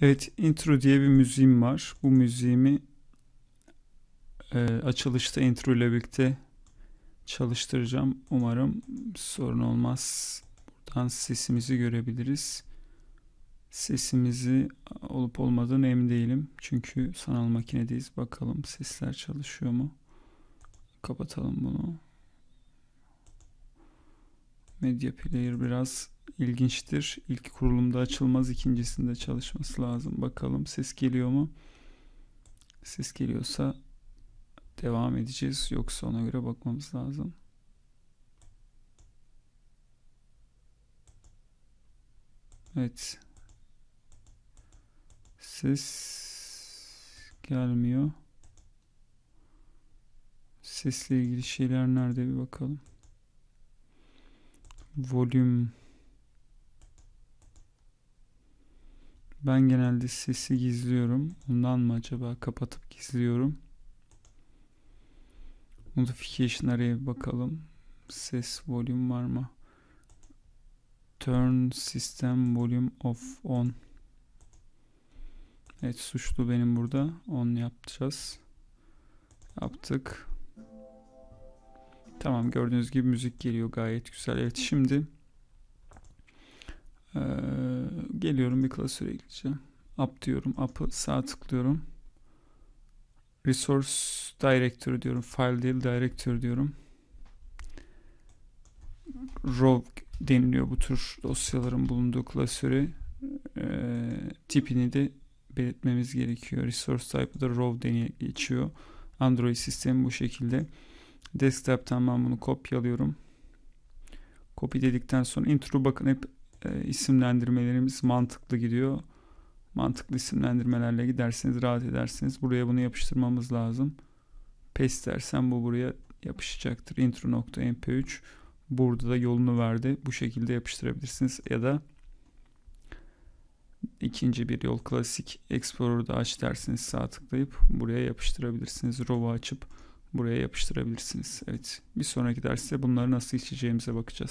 Evet, intro diye bir müziğim var. Bu müziğimi e, açılışta intro ile birlikte çalıştıracağım. Umarım sorun olmaz. Buradan sesimizi görebiliriz. Sesimizi olup olmadığını emin değilim. Çünkü sanal makinedeyiz. Bakalım sesler çalışıyor mu? Kapatalım bunu. Media Player biraz ilginçtir. İlk kurulumda açılmaz, ikincisinde çalışması lazım. Bakalım ses geliyor mu? Ses geliyorsa devam edeceğiz. Yoksa ona göre bakmamız lazım. Evet. Ses gelmiyor. Sesle ilgili şeyler nerede bir bakalım. Volüm Ben genelde sesi gizliyorum. Ondan mı acaba kapatıp gizliyorum? Notification araya bir bakalım. Ses volüm var mı? Turn system volume off on. Evet suçlu benim burada. On yapacağız. Yaptık. Tamam gördüğünüz gibi müzik geliyor gayet güzel. Evet şimdi ee, geliyorum bir klasöre ekleyeceğim. Up diyorum. Up'ı sağ tıklıyorum. Resource Directory diyorum. File değil Directory diyorum. Row deniliyor bu tür dosyaların bulunduğu klasöre. Ee, tipini de belirtmemiz gerekiyor. Resource type'ı da row diye geçiyor. Android sistemi bu şekilde. Desktop'tan ben bunu kopyalıyorum. Copy dedikten sonra intro bakın hep e, isimlendirmelerimiz mantıklı gidiyor. Mantıklı isimlendirmelerle giderseniz rahat edersiniz. Buraya bunu yapıştırmamız lazım. Paste dersen bu buraya yapışacaktır. intro.mp3 burada da yolunu verdi. Bu şekilde yapıştırabilirsiniz ya da ikinci bir yol klasik Explorer'da aç derseniz sağ tıklayıp buraya yapıştırabilirsiniz. Row'u açıp buraya yapıştırabilirsiniz. Evet bir sonraki derste bunları nasıl içeceğimize bakacağız.